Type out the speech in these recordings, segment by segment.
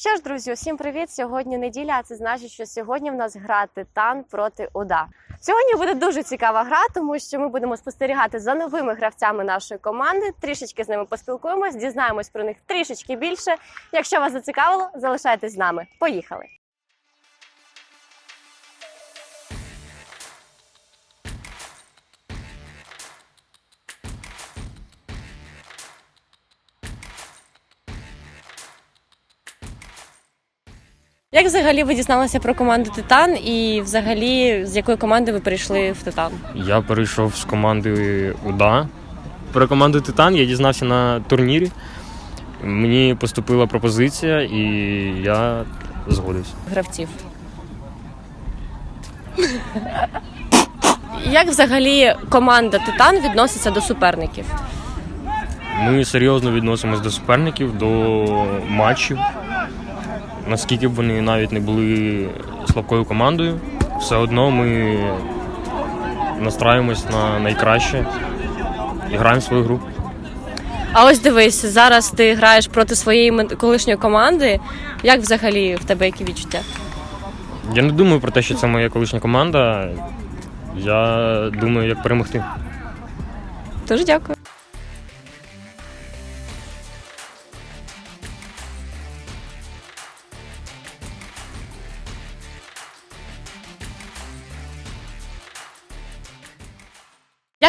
що ж, друзі, усім привіт! Сьогодні неділя, це значить, що сьогодні в нас гра Титан проти УДА. Сьогодні буде дуже цікава гра, тому що ми будемо спостерігати за новими гравцями нашої команди. Трішечки з ними поспілкуємось, дізнаємось про них трішечки більше. Якщо вас зацікавило, залишайтесь з нами. Поїхали! Як взагалі ви дізналися про команду Титан і взагалі з якої команди ви перейшли в Титан? Я перейшов з команди УДА. Про команду Титан я дізнався на турнірі. Мені поступила пропозиція, і я згодився. гравців. Як взагалі команда Титан відноситься до суперників? Ми серйозно відносимось до суперників, до матчів. Наскільки б вони навіть не були слабкою командою, все одно ми настраюємось на найкраще і граємо свою гру. А ось дивись, зараз ти граєш проти своєї мен- колишньої команди. Як взагалі в тебе які відчуття? Я не думаю про те, що це моя колишня команда. Я думаю, як перемогти. Дуже дякую.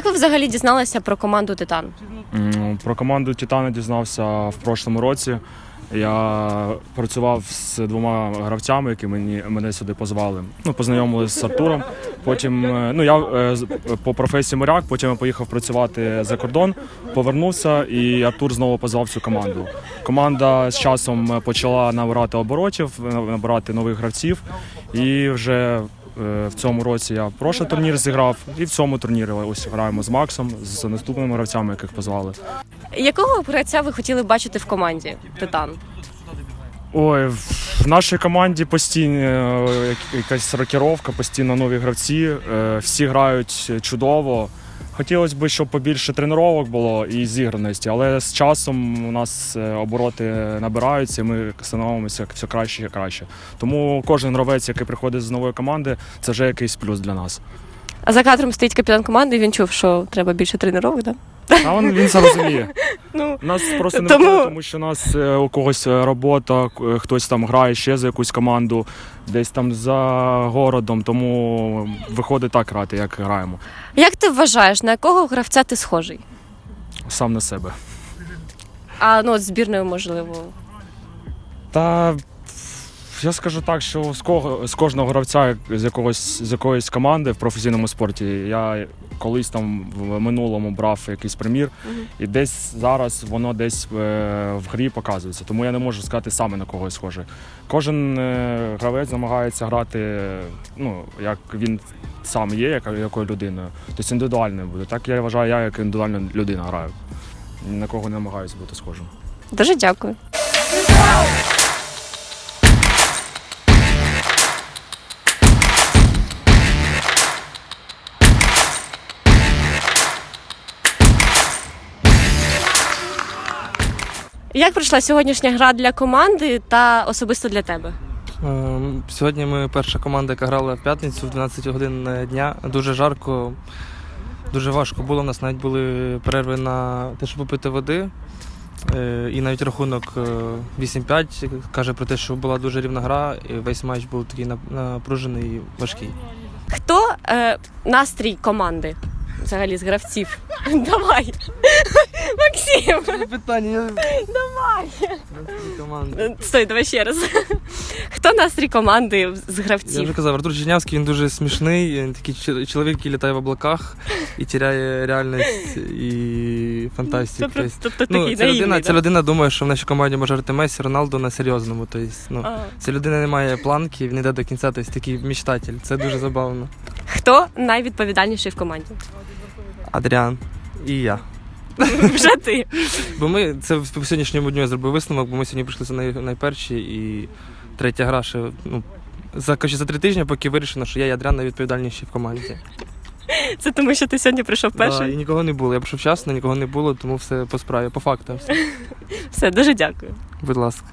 Як ви взагалі дізналися про команду Титан? Про команду Титана дізнався в прошлому році. Я працював з двома гравцями, які мені мене сюди позвали. Ну, познайомилися з Артуром. Потім е, ну я е, по професії моряк, потім я поїхав працювати за кордон, повернувся, і Артур знову позвав цю команду. Команда з часом почала набирати оборотів, набирати нових гравців. І вже в цьому році я прошлий турнір зіграв, і в цьому турнірі ось граємо з Максом, з наступними гравцями, яких позвали. Якого гравця ви хотіли бачити в команді Титан? Ой, в нашій команді постійно е, якась рокіровка, постійно нові гравці. е, Всі грають чудово. Хотілося б, щоб побільше тренувань було і зіграності, але з часом у нас е, обороти набираються, і ми становимося все краще і краще. Тому кожен гравець, який приходить з нової команди, це вже якийсь плюс для нас. А за кадром стоїть капітан команди, і він чув, що треба більше тренувань, так? А він, він це розуміє. Ну, Нас просто не Тому- тому... тому що у нас е, у когось е, робота, хтось там грає ще за якусь команду, десь там за городом, тому виходить так грати, як граємо. Як ти вважаєш, на якого гравця ти схожий? Сам на себе. А ну от збірною, можливо. Та я скажу так, що з кого з кожного гравця з якогось з якоїсь команди в професійному спорті я колись там в минулому брав якийсь примір, і десь зараз воно десь е, в грі показується. Тому я не можу сказати саме на когось схоже. Кожен е, гравець намагається грати, ну як він сам є, яка- якою людиною. Тобто індивідуальною буде. Так я вважаю, я як індивідуальна людина граю. Ні на кого не намагаюся бути схожим. Дуже дякую. Як пройшла сьогоднішня гра для команди та особисто для тебе? Ем, Сьогодні ми перша команда, яка грала в п'ятницю в 12 годин дня. Дуже жарко, дуже важко було. У нас навіть були перерви на те, щоб попити води. Е, І навіть рахунок е, 8-5 каже про те, що була дуже рівна гра, і весь матч був такий нап- напружений і важкий. Хто е, настрій команди? Взагалі з гравців. Давай. Максим. Питання. Давай. Е, Стой, давай ще раз. Хто настрій команди з гравців? Я вже казав, Артур Чернявський він дуже смішний, він такий чоловік, який літає в облаках і тіряє реальність і фантастику. Тобто, Тобто, тобто Ну, такий ця людина, наївний, ця людина думає, що в нашій команді може грати Месі, Роналду на серйозному. Тобто, ну, А. ця людина не має планки, він йде до кінця, тобто такий мечтатель. Це дуже забавно. Хто найвідповідальніший в команді? Адріан і я. Вже ти. Бо ми це по сьогоднішньому дню я зробив висновок, бо ми сьогодні прийшли най, найперші і третя гра ще ну, за, коротше, за три тижні, поки вирішено, що я і Адріан найвідповідальніші в команді. Це тому, що ти сьогодні прийшов Да, перший. і нікого не було. Я прийшов вчасно, нікого не було, тому все по справі, по фактам. Все. Все, дуже дякую. Будь ласка.